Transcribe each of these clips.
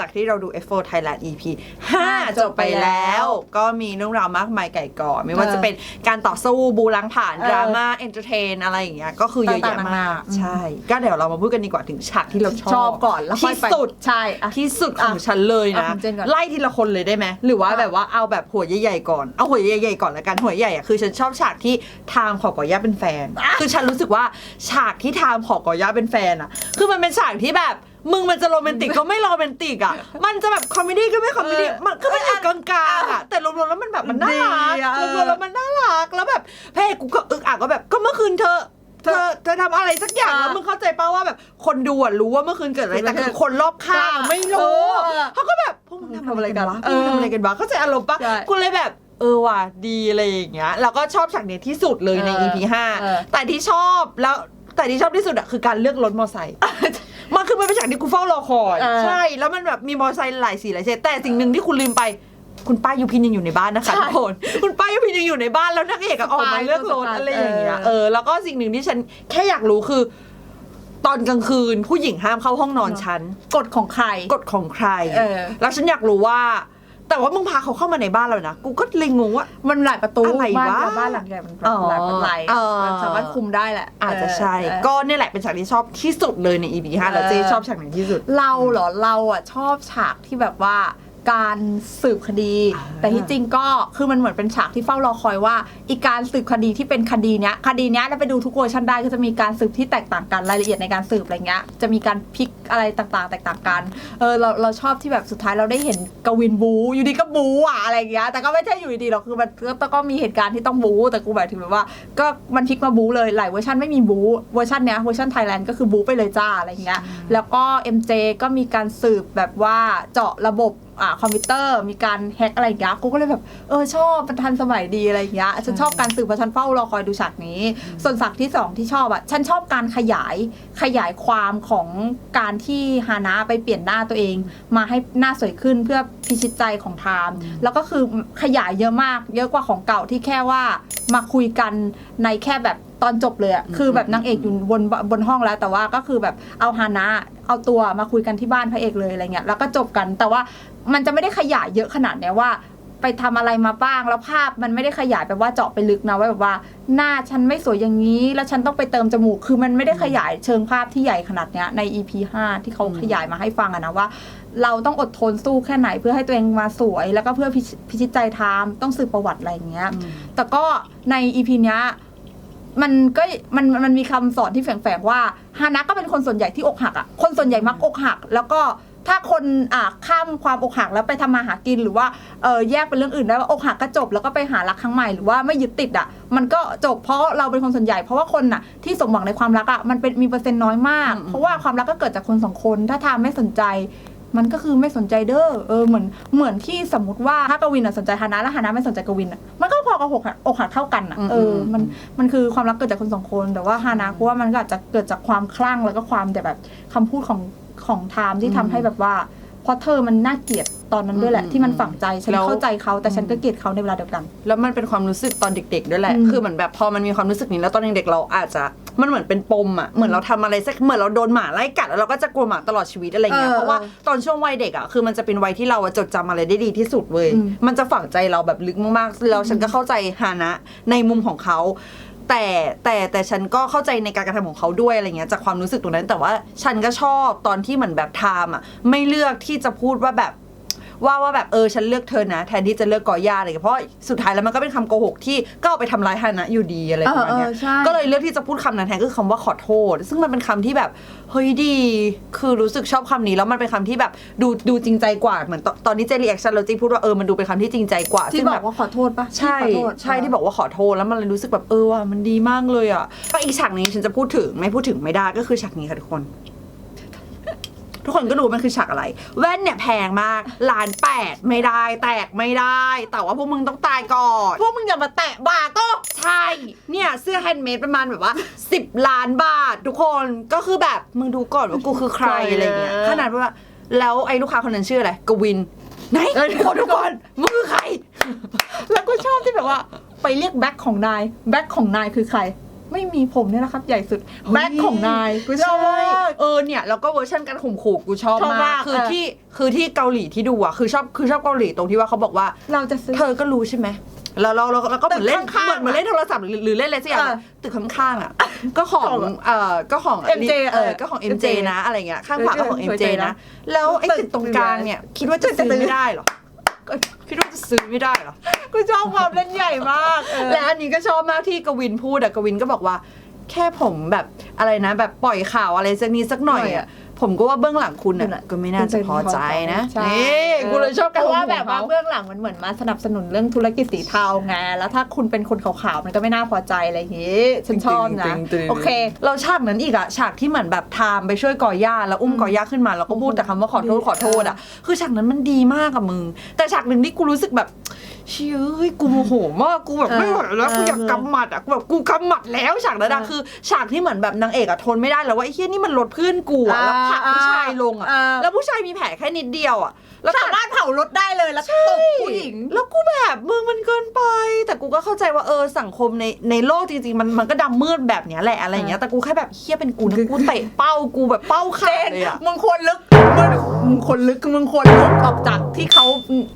จากที่เราดู F4 Thailand EP 5 จบไปแล้ว ก็มีเรื่องราวมากมายไก่ก่อ ไม่ว่าจะเป็นการต่อสู้บูล้างผ่านเออดราม่าเอนเตอร์เทนอะไรอย่างเงี้ยก็คือเยอะแยะต่างๆนามากนาใช่ ก็เดี๋ยวเรามาพูดกันดีกว่าถึงฉากที่เราชอบชอบก่อนแล้วค่อยที่ไปสุดใช่อะที่สุดของอะฉันเลยอะนะของเจนก่อนไล่ทีละคนเลยได้ไหมหรือว่าอะแบบว่าเอาแบบหัวใหญ่ๆก่อนเอาหัวใหญ่ๆก่อนละกันหัวใหญ่อะคือฉันชอบฉากที่ทามขอกอย่าเป็นแฟน คือฉันรู้สึกว่าฉากที่ทามขอกอย่าเป็นแฟนอะคือมันเป็นฉากที่แบบ มึงมันจะโรแมนติกก็ไม่โรแมนติกอะมันจะแบบคอมเมดี้ก็ไม่คอมเมดี้เออมันก็มันอยู่กลางๆอะแต่รวมๆแล้วมันแบบมันน่ารัก ดีอะรวมๆแล้วมันน่ารัก แล้วแบบพระเอกกูก็อึกอักก็แบบก็เมื่อคืนเธอ เธอเธอทำอะไรสักอย่างอะแล้วมึงเข้าใจป่าว่าแบบคนดูอะรู้ว่าเมื่อคืนเกิดอะไร แต่คือคนรอบข้างไม่รู้เออเขาก็แบบพวกมึงทำอะไรกันวะพวกมึงทำอะไรกันวะเข้าใจอารมณ์ปะใช่กูเลยแบบ เออว่ะดีอะไรอย่างเงี้ย แล้วก็ชอบฉากเนี้ยที่สุดเลยใน เออ EP เออ5แต่ที่ชอบแล้วแต่ที่ชอบที่สุดอะคือการเลือกรถมอไซค์ มันคือมันเป็นฉากที่กูเฝ้ารอคอยเออใช่ แล้วมันแบบมีมอไซค์หลายสีหลายเฉดแต่สิ่งหนึ่งที่คุณลืมไป คุณป้ายุพินยังอยู่ในบ้านนะคะใช่ทุกคนคุณป้ายุพินยังอยู่ในบ้านแล้วนักเอกอะออกมาเลือกรถอะไรอย่างเงี้ยเออเออแล้วก็สิ่งหนึ่งที่ฉันแค่อยากรู้คือ ตอนกลางคืนผู้หญิงห้ามเข้าห้องนอนฉัน กฎของใคร กฎของใคร เออ แล้วฉันอยากรู้ว่า แต่ว่ามึงพาเขาเข้ามาในบ้านเรานะ กูก็เลยงงว่า มันหลายประตูอะไรบ้านวะเราบ้านหลังใหญ่มันอ๋อหลายประตูเออ มันสามารถคุมได้แหละอาจจะใช่ เออก็เนี่ยแหละเป็นฉากที่ชอบที่สุดเลยใน EP 5แล้วเจ๊เออชอบฉากไหนที่สุด เราเหรอเราอะชอบฉากที่แบบว่า การสืบคดีอ่าแต่ที่จริงก็คือมันเหมือนเป็นฉากที่เฝ้ารอคอยว่า อีกการสืบคดีที่เป็นคดีเนี้ยคดีเนี้ยเราไปดูทุกเวอร์ชันได้ก็จะมีการสืบที่แตกต่างกันรายละเอียดในการสืบอะไรเงี้ยจะมีการพลิกอะไรต่างๆ แตกต่างกันเออเราเราชอบที่แบบสุดท้ายเราได้เห็นกวินบูอยู่ดีก็บูอะอะไรเงี้ยแต่ก็ไม่ใช่อยู่ดีๆหรอกคือมันก็ก็มีเหตุการณ์ที่ต้องบูแต่กูหมายถึงแบบว่า ก็มันพลิกมาบูเลยหลายเวอร์ชันไม่มีบูเวอร์ชันเนี้ยเวอร์ชันไทยแลนด์ก็คือบูไปเลยจ้าอะไรเงี้ยแล้วก็ MJ ก็มีการสืบแบบว่าเจาะระบบ อ่าคอมพิวเตอร์มีการแฮ็กอะไรอย่างเงี้ยกูก็เลยแบบเออชอบมันทันสมัยดีอะไรอย่างเงี้ยฉันชอบการสืบเพราะฉันเฝ้ารอคอยดูฉากนี้ ส่วนฉากที่สองที่ชอบอะฉันชอบการขยายขยายความของการที่ฮานะไปเปลี่ยนหน้าตัวเอง มาให้หน้าสวยขึ้นเพื่อพิชิตใจของไทม์แล้วก็คือขยายเยอะมาก เยอะกว่าของเก่าที่แค่ว่ามาคุยกันในแค่แบบ ตอนจบเลยอะคือแบบนางเอกอยู่บนบนห้องแล้ว แต่ว่าก็คือแบบเอาฮานะเอาตัวมาคุยกันที่บ้านพระเอกเลยอะไรเงี้ยแล้วก็จบกัน แต่ว่ามันจะไม่ได้ขยายเยอะขนาดเนี้ยว่า ไปทำอะไรมาบ้างแล้วภาพมันไม่ได้ขยายแบบว่าเจาะไปลึกนะว่าแบบว่าหน้าฉันไม่สวยอย่างนี้ แล้วฉันต้องไปเติมจมูกคือมันไม่ได้ขยายเชิงภาพที่ใหญ่ขนาดเนี้ยใน EP 5 ที่เขาขยายมาให้ฟังอะนะว่า เราต้องอดทนสู้แค่ไหนเพื่อให้ตัวเองมาสวย แล้วก็เพื่อพิชพิชิตใจไทม์ต้องสืบประวัติอะไรอย่างเงี้ยแต่ก็ในอีพีเนี้ย มันก็มันมันมีคำสอนที่แฝงๆว่าฮานะก็เป็นคนส่วนใหญ่ที่อกหักอะคนส่วนใหญ่มักอกหัก แล้วก็ถ้าคนอ่าข้ามความอกหักแล้วไปทำมาหากินหรือว่าเออแยกเป็นเรื่องอื่นได้ว่าอกหักก็จบแล้วก็ไปหารักครั้งใหม่หรือว่าไม่ยึดติดอะมันก็จบเพราะเราเป็นคนส่วนใหญ่เพราะว่าคนน่ะที่สมหวังในความรักอะมันเป็นมีเปอร์เซ็นต์น้อยมากอืมเพราะว่าความรักก็เกิดจากคนสองคนถ้าทามไม่สนใจ มันก็คือไม่สนใจเด้อเออเหมือนเหมือนที่สมมติว่าถ้ากวินอะสนใจฮานะแล้วฮานะไม่สนใจกวินอะมันก็พอกับอกหักอกหักเท่ากันอะอืมเอออืมมันมันคือความรักเกิดจากคนสองคน แต่ว่าฮานะกูว่ามันก็อาจจะเกิดจากความคลั่งแล้วก็ความแต่แบบคำพูดของของไทม์ที่ทำให้แบบว่า เพราะเธอมันน่าเกลียดตอนนั้นด้วยแหละอืมที่มันฝังใจฉันแล้วเข้าใจเขาแต่ฉันก็เกลียดเขาในเวลาเดียวกัน แล้วมันเป็นความรู้สึกตอนเด็ก ๆ ด้วยแหละ อืมคือเหมือนแบบพอมันมีความรู้สึกนี้แล้วตอนเด็กๆเราอาจจะมันเหมือนเป็นปมอะเหมือนเราทำอะไรสักเหมือนเราโดนหมาไล่กัดแล้วเราก็จะกลัวหมาตลอดชีวิตอะไรเงี้ยเออเพราะว่าตอนช่วงวัยเด็กอะคือมันจะเป็นวัยที่เราอะจดจำอะไรได้ดีที่สุดเว้ยอืม มันจะฝังใจเราแบบลึกมากๆแล้วฉันก็เข้าใจฮานะในมุมของเขา แต่แต่แต่ฉันก็เข้าใจในการกระทำของเขาด้วยอะไรเงี้ยจากความรู้สึกตรงนั้น แต่ว่าฉันก็ชอบตอนที่เหมือนแบบไทม์อะไม่เลือกที่จะพูดว่าแบบ ว่าว่าแบบเออฉันเลือกเธอนะแทนที่จะเลือกกอย่าอะไรอย่างเงี้ยเพราะว่าสุดท้ายแล้วมันก็เป็นคำโกหกที่ก็เอาไปทำร้ายฮานะอยู่ดีอะไรประมาณเนี้ยเออเออใช่ ก็เลยเลือกที่จะพูดคำนั้นแทนคือคำว่าขอโทษ ซึ่งมันเป็นคำที่แบบเฮ้ยดี คือรู้สึกชอบคำนี้แล้วมันเป็นคำที่แบบดูดูจริงใจกว่าเหมือนตตอนนี้เจรีแอคชั่นเราจีพูดว่าเออมันดูเป็นคำที่จริงใจกว่าที่ซึ่งบแบอบกว่าขอโทษปะใช่ที่ขอโทษ ใช่ที่บอกว่าขอโทษแล้วมันเลยรู้สึกแบบเออว่ะมันดีมากเลยอะก็อีกฉากนี้ฉันจะพูดถึงไม่พูดถึงไม่ได้ก็คือฉากนี้ค่ะทุกคน ทุกคนก็รู้มันคือฉากอะไร แว่นเนี่ยแพงมากล้านแปดไม่ได้แตกไม่ได้ แต่ว่าพวกมึงต้องตายก่อน พวกมึงอย่ามาแตะบาก็ใช่ เนี่ยเสื้อแฮนด์เมดประมาณแบบว่า 10 ล้านบาท ทุกคนก็คือแบบมึงดูก่อนว่ากูคือใครใครอะไรเงี้ยเออขนาดว่าแล้วไอ้ลูกค้าคนนั้นชื่ออะไรกวินไหนเออขอดูก่อนมึงคือใคร แล้วก็ชอบที่แบบว่า ไปเรียกแบ็คของนาย แบ็คของนายคือใคร ไม่มีผมเนี่ยนะครับ ใหญ่สุดแบ็คของนายกูชอบมากเออเนี่ยแล้วก็เวอร์ชันการข่มขู่กูชอบชอบมามากกคือเออ ที่คือที่เกาหลีที่ดูอะคือชอบคือชอบเกาหลีตรงที่ว่าเขาบอกว่า เราจะซื้อ เธอก็รู้ใช่ไหมแล้วเราเราเราก็เหมือนเล่นตึกข้างๆเหมือนเหมือนเล่นโทรศัพท์หรือหรือเล่นอะไรสักอย่างเออตึกข้างๆอะ ก็ของของเอ่อก็ของ MJ เออเออก็ของ MJ MJ นะอะไรเงี้ยข้างขวาก็ของเออ MJ นะ แล้วไอ้ตึกตรงกลางเนี่ย คิดว่าจะซื้อไม่ได้เหรอก็คิดว่าจะ ซื้อไม่ได้เหรอกูชอบความเล่นใหญ่มากเออและอันนี้ก็ชอบมากที่กวินพูดอะกวินก็บอกว่า แค่ผมแบบอะไรนะ แบบปล่อยข่าวอะไรสักนิดสักหน่อยหน่อยอะอะ ผมก็ว่าเบื้องหลังคุณคุณอะอะก็ไม่น่าจะพอใจนะใช่ นี่กูเลยชอบการเพราะว่าข่มขู่แบบว่าเขาเบื้องหลังมันเหมือนมาสนับสนุนเรื่องธุรกิจสีเทาไงแล้วถ้าคุณเป็นคนขาวๆมันก็ไม่น่าพอใจอะไรอย่างงี้ฉันชอบนะ ตึงๆโอเค เราฉากนั้นอีกอะฉากที่เหมือนแบบไทม์ไปช่วยก่อย่าแล้วอุ้มก่อย่าขึ้นมาแล้วก็พูดแต่คำว่าขอโทษดีขอโทษอะคือฉากนั้นมันดีมากอะมึง แต่ฉากหนึ่งที่กูรู้สึกแบบ เชื่อเฮ้ยกูโมโหมากกูแบบไม่ไหวแล้วกูอยากกำหมัดอะกูแบบกูกำหมัดแล้วฉากนั้นอะคือฉากที่เหมือนแบบนางเอกอะทนไม่ได้แล้วว่าไอ้เฮี้ยนี่มันลดเพื่อนกูอะแล้วผลักผู้ชายลงอะอ่าแล้วผู้ชายมีแผลแค่นิดเดียวอะแล้วสามารถเผารถได้เลยแล้วตบผู้หญิง แล้วกูแบบมึงมันเกินไป แต่กูก็เข้าใจว่าเออสังคมในในโลกจริงๆ มันมันก็ดำมืดแบบเนี้ยแหละอะไรอย่างเงี้ยแต่กูแค่แบบเฮี้ยเป็นกูนะกูเตะเป้ากูแบบเป้าขาเจดนเลยอะมึงควรลึกมึง มึงควรลึกมึงควรลุกออกจากที่เขา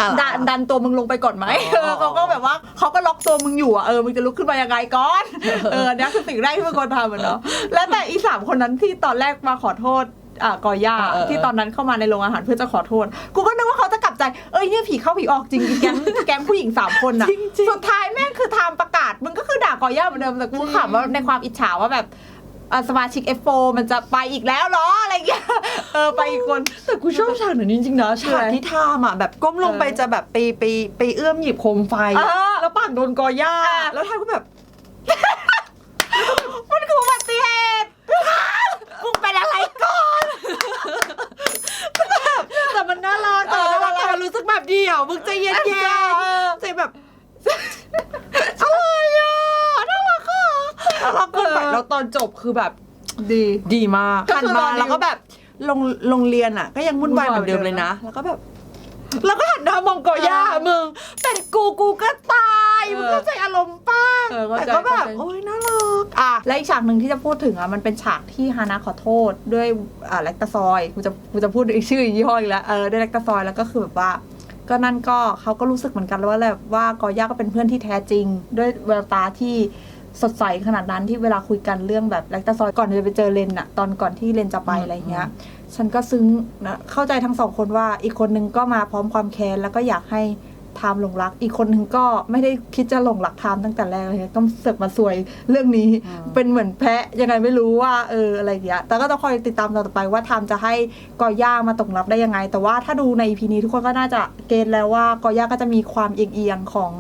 อ่าดันดันตัวมึงลงไปก่อนไหมอ๋อเออเขาก็แบบว่าเขาก็ล็อกตัวมึงอยู่อะเออมึงจะลุกขึ้นมายังไงก่อนเออเนี่ยคือสิ่งแรกที่มึงควรทำอะเนาะแล้วแต่อีสามคนนั้นที่ตอนแรกมาขอโทษอ่ากอย่าเออเออที่ตอนนั้นเข้ามาในโรงอาหารเพื่อจะขอโทษ กูก็นึกว่าเขาจะกลับใจ เอ้ยเนี่ยผีเข้าผีออกจริงอีแก๊งแก๊งผู้หญิงสามคนอะจริงๆสุดท้ายแม่งคือทำประกาศมึงก็คือด่ากอย่าเหมือนเดิมแต่กูขำว่าในความอิจฉาว่าแบบ อะสมาชิก F4 มันจะไปอีกแล้วเหรออะไรอย่างเงี้ยเออไปอีกคน แต่กูชอบฉากนั้นจริงๆนะฉากที่ทามอะแบบก้มลงไปเออจะแบบไปไปไปเอื้อมหยิบโคมไฟ เออ แล้วปากโดนกอย่าเออแล้วทามก็แบบ มันคืออุบัติเหตุมึงเป็นอะไรก่อน แต่มันน่ารักแต่เออน่ารักน่ารักแต่มันรู้สึกแบบเดียวมึงใจเย็นเออๆใจแบบอะไรอะน่ารักอะน่ารักเกินไป เออ แล้วตอนจบคือแบบดี ดีมากก็หันคือมาตอนนี้แล้วก็แบบโรงโรงเรียนอะ ก็ยังวุ่นวายเหมือนเดิมเลยนะ แล้วก็แบบ แล้วก็หันหน้ามองกอย่าเออมึงเป็นกูกูก็ตายเออมึงเข้าใจอารมณ์ป้าเออเข้าใจแต่ก็แบบเข้าใจ โอ๊ยน่ารักอะและอีกฉากหนึ่งที่จะพูดถึงอะมันเป็นฉากที่ฮานาขอโทษด้วยอ่าแลคตาซอยกูจะกูจะพูดอีกชื่อยี่ห้ออีกแล้วเออด้วยแลคตาซอยแล้วก็คือแบบว่า ก็นั่นก็เขาก็รู้สึกเหมือนกันว่าแบบว่ากอย่าก็เป็นเพื่อนที่แท้จริง ด้วยแววตาที่ สดใสขนาดนั้นที่เวลาคุยกันเรื่องแบบแลคตาซอยก่อนจะไปเจอเลนอะตอนก่อนที่เลนจะไปอืมอะไรเงี้ย ฉันก็ซึ้งนะเข้าใจทั้งสองคนว่าอีกคนนึงก็มาพร้อมความแค้นแล้วก็อยากให้ ไทม์หลงรัก อีกคนนึงก็ไม่ได้คิดจะหลงรักไทม์ตั้งแต่แรกเลยก็เสือกมาสวยเรื่องนี้อืมเป็นเหมือนแพะยังไงไม่รู้ว่าเอออะไรอย่างเงี้ยแต่ก็ต้องคอยติดตามต่อไปว่าไทม์จะให้กอย่ามาตกรับได้ยังไง แต่ว่าถ้าดูใน EP นี้ทุกคนก็น่าจะเกณฑ์แล้วว่ากอย่าก็จะมีความเอียงๆของ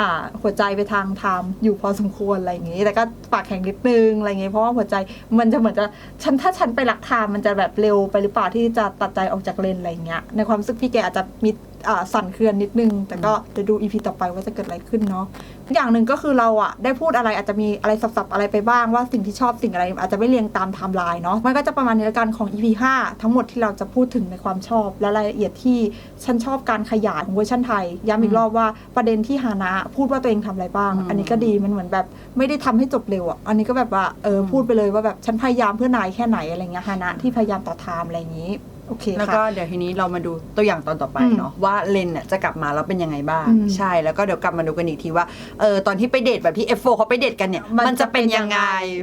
อ่าหัวใจไปทางไทม์อยู่พอสมควรอะไรอย่างงี้ แต่ก็ปากแข็งนิดนึงอะไรอย่างงี้เพราะว่าหัวใจมันจะเหมือนจะฉันถ้าฉันไปรักไทม์มันจะแบบเร็วไปหรือเปล่าที่จะตัดใจออกจากเลนอะไรอย่างเงี้ยในความรู้สึกพี่แกอาจจะมีอ่า สั่นเครือนนิดนึง แต่ก็เดี๋ยวดู EP ต่อไปว่าจะเกิดอะไรขึ้นเนาะอย่างหนึ่งก็คือเราอะได้พูดอะไรอาจจะมีอะไรสับๆอะไรไปบ้างว่าสิ่งที่ชอบสิ่งอะไร อาจจะไม่เรียงตามไทม์ไลน์เนาะมันก็จะประมาณนี้ละกันของ EP 5 ทั้งหมดที่เราจะพูดถึงในความชอบและรายละเอียดที่ฉันชอบการขยายของเวอร์ชันไทยย้ำอีกรอบว่าประเด็นที่ฮานะพูดว่าตัวเองทำอะไรบ้างอืมอันนี้ก็ดีมันเหมือนแบบไม่ได้ทำให้จบเร็วอะอันนี้ก็แบบว่าเออพูดไปเลยว่าแบบฉันพยายามเพื่อนายแค่ไหนอะไรเงี้ยฮานะที่พยายามต่อไทม์อะไรอย่างนี้ โอเคแล้วค่ะก็เดี๋ยวทีนี้เรามาดูตัวอย่างตอนต่อไปอืมเนาะว่าเลนเนี่ยจะกลับมาแล้วเป็นยังไงบ้าง อืมใช่แล้วก็เดี๋ยวกลับมาดูกันอีกทีว่าเออตอนที่ไปเดทแบบที่ F4 เขาไปเดทกันเนี่ยมันจะเป็นยังไง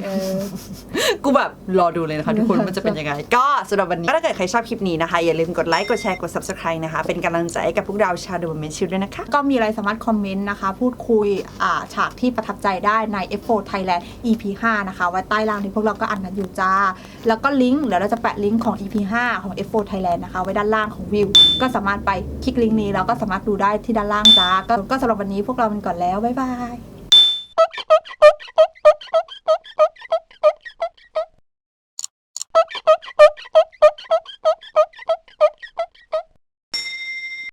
เออ กูแบบรอดูเลยนะคะทุกคนมันจะเป็นยังไง ก็สำหรับวันนี้ก็ถ้าเกิดใครชอบคลิปนี้นะคะ อย่าลืมกดไลค์ กดแชร์ กด subscribe นะคะ เป็นกำลังใจให้กับพวกเราชาวดูเมนชิลด้วยนะคะ ก็มีอะไรสามารถคอมเมนต์นะคะ พูดคุยอ่าฉากที่ประทับใจได้ใน F4 Thailand EP 5นะคะ ไว้ใต้ล่างนี้พวกเราก็อ่านกันอยู่จ้า แล้วก็ลิงก์เดี๋ยวเราจะแปะลิงก์ของ EP 5ของ F4 Thailand นะคะ ไว้ด้านล่างของวิว ก็สามารถไปคลิกลิงก์นี้แล้วก็สามารถดูได้ที่ด้านล่างจ้าก็ก็สำหรับวันนี้พวกเราเป็นก่อนแล้ว บ๊ายบาย